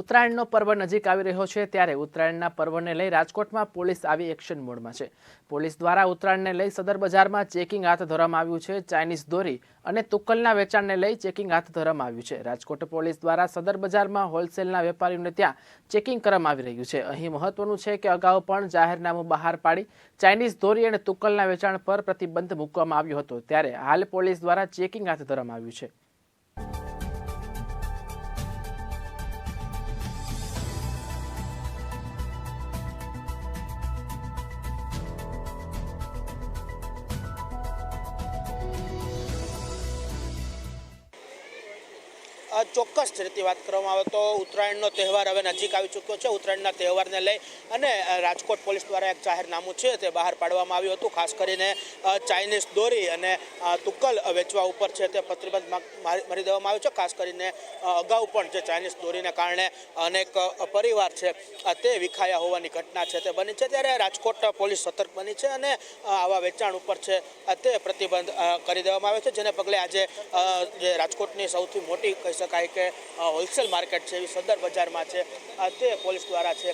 ઉત્તરાયણનો પર્વ નજીક આવી રહ્યો છે ત્યારે ઉત્તરાયણના પર્વને લઈ રાજકોટમાં પોલીસ આવી એક્શન મોડમાં છે. પોલીસ દ્વારા ઉત્તરાયણને લઈ સદર બજારમાં ચેકિંગ હાથ ધરવામાં આવ્યું છે. ચાઇનીઝ દોરી અને તુક્કલના વેચાણને લઈ ચેકિંગ હાથ ધરવામાં આવ્યું છે. રાજકોટ પોલીસ દ્વારા સદર બજારમાં હોલસેલના વેપારીઓને ત્યાં ચેકિંગ કરવામાં આવી રહ્યું છે. અહીં મહત્વનું છે કે અગાઉ પણ જાહેરનામું બહાર પાડી ચાઇનીઝ દોરી અને તુક્કલના વેચાણ પર પ્રતિબંધ મૂકવામાં આવ્યો હતો. ત્યારે હાલ પોલીસ દ્વારા ચેકિંગ હાથ ધરવામાં આવ્યું છે. ચોક્કસ રીતે વાત કરવામાં આવે તો ઉત્તરાયણનો તહેવાર હવે નજીક આવી ચૂક્યો છે. ઉત્તરાયણના તહેવારને લઈ અને રાજકોટ પોલીસ દ્વારા એક જાહેરનામું છે તે બહાર પાડવામાં આવ્યું હતું. ખાસ કરીને ચાઇનીઝ દોરી અને તુક્કલ વેચવા ઉપર છે તે પ્રતિબંધ મારી દેવામાં આવ્યો છે. ખાસ કરીને અગાઉ પણ જે ચાઇનીઝ દોરીને કારણે અનેક પરિવાર છે તે વિખાયા હોવાની ઘટના છે તે બની છે. ત્યારે રાજકોટ પોલીસ સતર્ક બની છે અને આવા વેચાણ ઉપર છે તે પ્રતિબંધ કરી દેવામાં આવ્યો છે. જેને પગલે આજે જે રાજકોટની સૌથી મોટી શકાય કે હોલસેલ માર્કેટ છે એવી સદર બજારમાં છે. તે પોલીસ દ્વારા છે.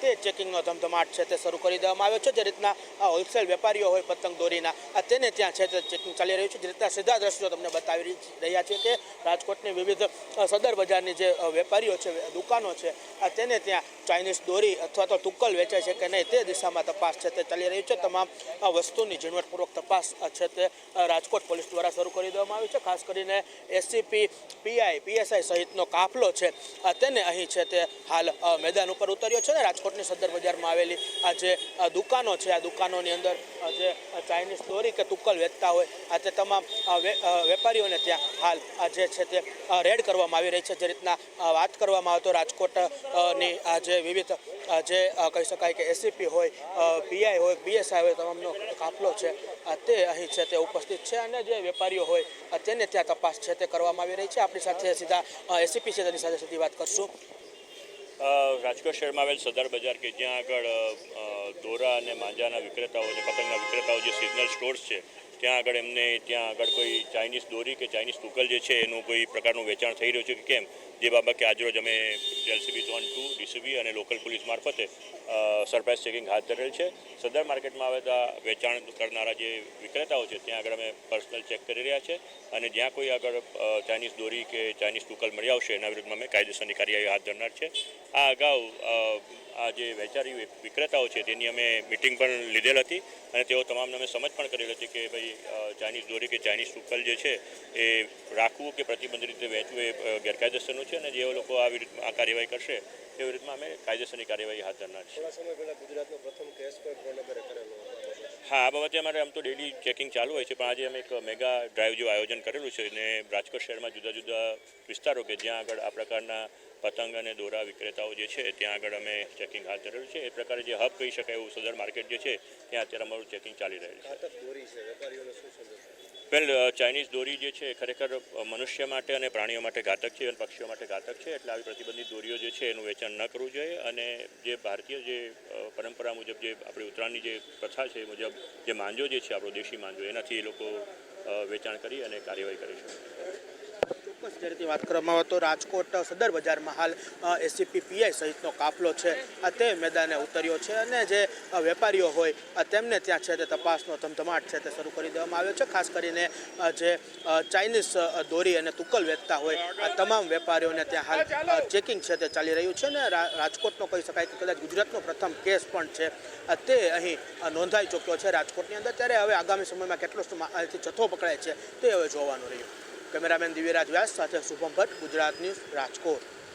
તે ચેકિંગનો ધમધમાટ છે, તે શરૂ કરી દેવામાં આવ્યો છે. જે રીતના હોલસેલ વેપારીઓ હોય, પતંગ દોરીના તેને ત્યાં છે તે ચેકિંગ ચાલી રહ્યું છે. જે રીતના સીધા દ્રશ્યો તમને બતાવી રહી- રહ્યા છે કે રાજકોટની વિવિધ સદર બજારની જે વેપારીઓ છે દુકાનો છે, આ તેને ત્યાં ચાઇનીઝ દોરી અથવા તો તુક્કલ વેચે છે કે નહીં તે દિશામાં તપાસ છે તે ચાલી રહી છે. તમામ વસ્તુની ઝીણવટપૂર્વક તપાસ છે તે રાજકોટ પોલીસ દ્વારા શરૂ કરી દેવામાં આવી છે. ખાસ કરીને એસસીપી પીઆઈ પીએસઆઈ સહિતનો કાફલો છે તેને અહીં છે તે હાલ મેદાન ઉપર ઉતર્યો છે ને રાજકોટની સદર બજારમાં આવેલી આ જે દુકાનો છે, આ દુકાનોની અંદર જે ચાઇનીઝ દોરી કે તુક્કલ વેચતા હોય, આ તે તમામ વેપારીઓને ત્યાં હાલ, આ જે છે તે રેડ કરવામાં આવી રહી છે. જે રીતના વાત કરવામાં આવે તો રાજકોટની આ જે વિવિધ જે કહી શકાય કે એસીપી હોય પીઆઈ હોય બીએસઆઈ હોય, તમામનો કાફલો છે તે અહીં છે તે ઉપસ્થિત છે અને જે વેપારીઓ હોય તેને ત્યાં તપાસ છે તે કરવામાં આવી રહી છે. આપણી સાથે સીધા એસીપી છે તેની સાથે સીધી વાત કરશું. રાજકોટ શહેરમાં આવેલ સદર બજાર કે જ્યાં આગળ દોરા અને માંજાના વિક્રેતાઓ અને પતંગના વિક્રેતાઓ જે સિઝનલ સ્ટોર્સ છે, ત્યાં આગળ એમને, ત્યાં આગળ કોઈ ચાઇનીઝ દોરી કે ચાઇનીઝ કુકલ જે છે, એનું કોઈ પ્રકારનું વેચાણ થઈ રહ્યું છે કે કેમ? જે બાબતે આજરોજ અમે એલસીબી ઝોન ટુ, ડીસીબી અને લોકલ પોલીસ મારફતે સરપ્રાઇઝ ચેકિંગ હાથ ધરેલ છે. સદર માર્કેટમાં આવેલા વેચાણ કરનારા જે વિક્રેતાઓ છે, ત્યાં આગળ અમે પર્સનલ ચેક કરી રહ્યા છે અને જ્યાં કોઈ આગળ ચાઇનીઝ દોરી કે ચાઇનીઝ ટુકલ મળી આવશે, એના વિરુદ્ધમાં અમે કાયદેસરની કાર્યવાહી હાથ ધરનાર છે. આ અગાઉ આ જે વેચારી વિક્રેતાઓ છે, તેની અમે મિટિંગ પણ લીધેલ હતી અને તેઓ તમામને અમે સમજ પણ કરેલ હતી કે ભાઈ ચાઇનીઝ દોરી કે ચાઇનીઝ ટુકલ જે છે, એ રાખવું કે પ્રતિબંધિત રીતે વહેંચવું એ ગેરકાયદેસરનું છે અને જે લોકો આવી આ કાર્યવાહી કરશે એવી રીતમાં અમે કાયદેસરની કાર્યવાહી હાથ ધરનાર છે થોડા સમય પહેલા ગુજરાતનો પ્રથમ કેસ પણ ભાવનગરે કરેલો હતો. હા આ બાબતે અમારે આમ તો ડેલી ચેકિંગ ચાલુ હોય છે પણ આજે અમે એક મેગા ડ્રાઈવ જેવું આયોજન કરેલું છે અને રાજકોટ શહેરમાં જુદા જુદા વિસ્તારો કે જ્યાં આગળ આ પ્રકારના પતંગ અને દોરા વિક્રેતાઓ જે છે ત્યાં આગળ અમે ચેકિંગ હાથ ધરેલું છે. એ પ્રકારે જે હબ કહી શકાય એવું સદર માર્કેટ જે છે ત્યાં અત્યારે અમારું ચેકિંગ ચાલી રહ્યું છે. વેલ ચાઇનીઝ દોરી જે છે એ ખરેખર મનુષ્ય માટે અને પ્રાણીઓ માટે ઘાતક છે અને પક્ષીઓ માટે ઘાતક છે. એટલે આવી પ્રતિબંધિત દોરીઓ જે છે એનું વેચાણ ન કરવું જોઈએ. અને જે ભારતીય જે પરંપરા મુજબ જે આપણી ઉત્તરાયણની જે પ્રથા છે એ મુજબ જે માંજો જે છે આપણો દેશી માંજો, એનાથી એ લોકો વેચાણ કરી અને કાર્યવાહી કરી શકે ચોક્કસ વાત કરવામાં આવે તો રાજકોટ સદર બજારમાં હાલ એસીપી પીઆઈ સહિતનો કાફલો છે. તે મેદાને ઉતર્યો છે અને જે વેપારીઓ હોય તેમને ત્યાં છે તે તપાસનો ધમધમાટ છે તે શરૂ કરી દેવામાં આવ્યો છે. ખાસ કરીને જે ચાઇનીઝ દોરી અને તુકલ વેચતા હોય, આ તમામ વેપારીઓને ત્યાં હાલ ચેકિંગ છે તે ચાલી રહ્યું છે અને રાજકોટનો કહી શકાય કે કદાચ ગુજરાતનો પ્રથમ કેસ પણ છે. તે અહીં નોંધાઈ ચૂક્યો છે રાજકોટની અંદર. ત્યારે હવે આગામી સમયમાં કેટલો જથ્થો પકડાય છે તે હવે જોવાનું રહ્યું. કેમેરામેન દિવ્યરાજ વ્યાસ સાથે શુભમ ભટ્ટ ગુજરાત ન્યૂઝ રાજકોટ